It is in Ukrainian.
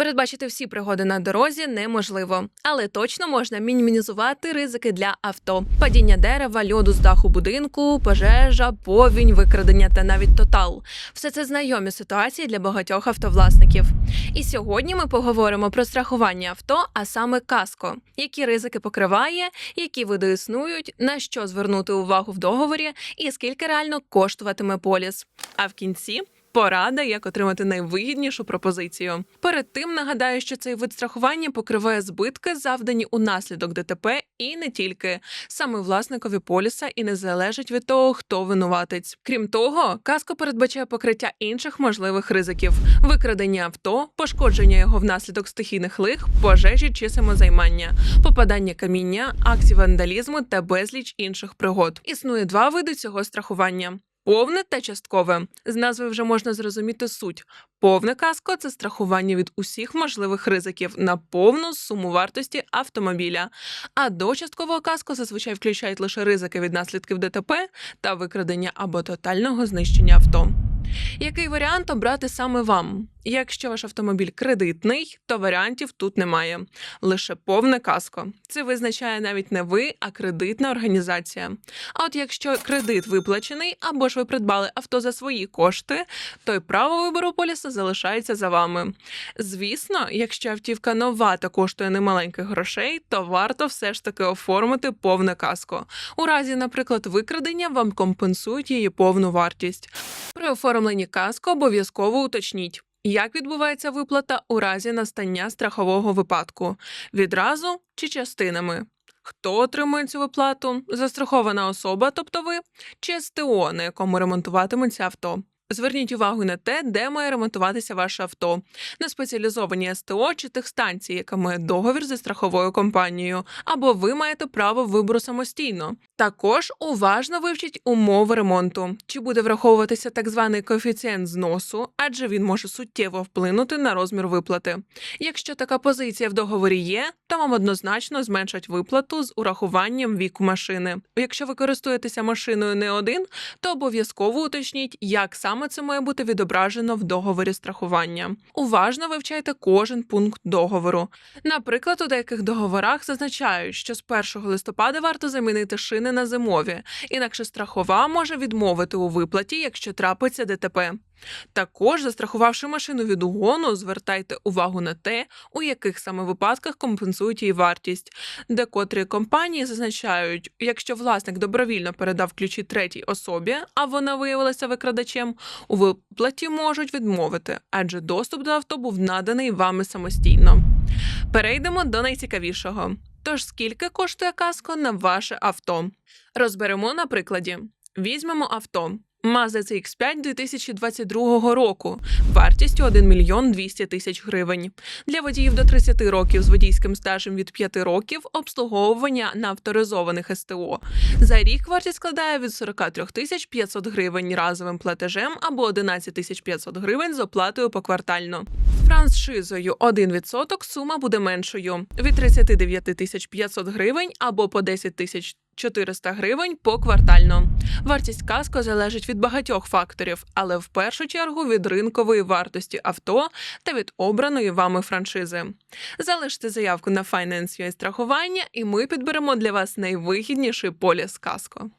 Передбачити всі пригоди на дорозі неможливо, але точно можна мінімізувати ризики для авто: падіння дерева, льоду з даху будинку, пожежа, повінь, викрадення та навіть тотал. Все це знайомі ситуації для багатьох автовласників. І сьогодні ми поговоримо про страхування авто, а саме каско, які ризики покриває, які види існують, на що звернути увагу в договорі, і скільки реально коштуватиме поліс. А в кінці. Порада, як отримати найвигіднішу пропозицію. Перед тим нагадаю, що цей вид страхування покриває збитки, завдані унаслідок ДТП, і не тільки саме власникові поліса, і не залежить від того, хто винуватець. Крім того, каско передбачає покриття інших можливих ризиків: викрадення авто, пошкодження його внаслідок стихійних лих, пожежі чи самозаймання, попадання каміння, акцій вандалізму та безліч інших пригод. Існує два види цього страхування. Повне та часткове з назви вже можна зрозуміти суть. Повне каско це страхування від усіх можливих ризиків на повну суму вартості автомобіля. А до часткового каско зазвичай включають лише ризики від наслідків ДТП та викрадення або тотального знищення авто. Який варіант обрати саме вам? Якщо ваш автомобіль кредитний, то варіантів тут немає. Лише повне каско. Це визначає навіть не ви, а кредитна організація. А от якщо кредит виплачений або ж ви придбали авто за свої кошти, то й право вибору поліса залишається за вами. Звісно, якщо автівка нова та коштує немаленьких грошей, то варто все ж таки оформити повне каско. У разі, наприклад, викрадення вам компенсують її повну вартість. При оформленні каско обов'язково уточніть. Як відбувається виплата у разі настання страхового випадку? Відразу чи частинами? Хто отримує цю виплату? Застрахована особа, тобто ви, чи СТО, на якому ремонтуватиметься авто? Зверніть увагу на те, де має ремонтуватися ваше авто, на спеціалізовані СТО чи техстанції, яка має договір зі страховою компанією, або ви маєте право вибору самостійно. Також уважно вивчіть умови ремонту, чи буде враховуватися так званий коефіцієнт зносу, адже він може суттєво вплинути на розмір виплати. Якщо така позиція в договорі є, то вам однозначно зменшать виплату з урахуванням віку машини. Якщо ви користуєтеся машиною не один, то обов'язково уточніть, як саме це має бути відображено в договорі страхування. Уважно вивчайте кожен пункт договору. Наприклад, у деяких договорах зазначають, що з 1 листопада варто замінити шини на зимові, інакше страхова може відмовити у виплаті, якщо трапиться ДТП. Також, застрахувавши машину від угону, звертайте увагу на те, у яких саме випадках компенсують її вартість. Декотрі компанії зазначають, якщо власник добровільно передав ключі третій особі, а вона виявилася викрадачем, у виплаті можуть відмовити, адже доступ до авто був наданий вами самостійно. Перейдемо до найцікавішого. Тож скільки коштує каско на ваше авто? Розберемо на прикладі. Візьмемо авто. Mazda CX-5 2022 року вартістю 1 мільйон 200 тисяч гривень. Для водіїв до 30 років з водійським стажем від 5 років обслуговування на авторизованих СТО. За рік вартість складає від 43 тисяч 500 гривень разовим платежем або 11 тисяч 500 гривень з оплатою поквартально. Франшизою 1% сума буде меншою від 39 тисяч 500 гривень або по 10 тисяч 400 гривень поквартально. Вартість каско залежить від багатьох факторів, але в першу чергу від ринкової вартості авто та від обраної вами франшизи. Залиште заявку на Finance.ua страхування, і ми підберемо для вас найвигідніший поліс каско.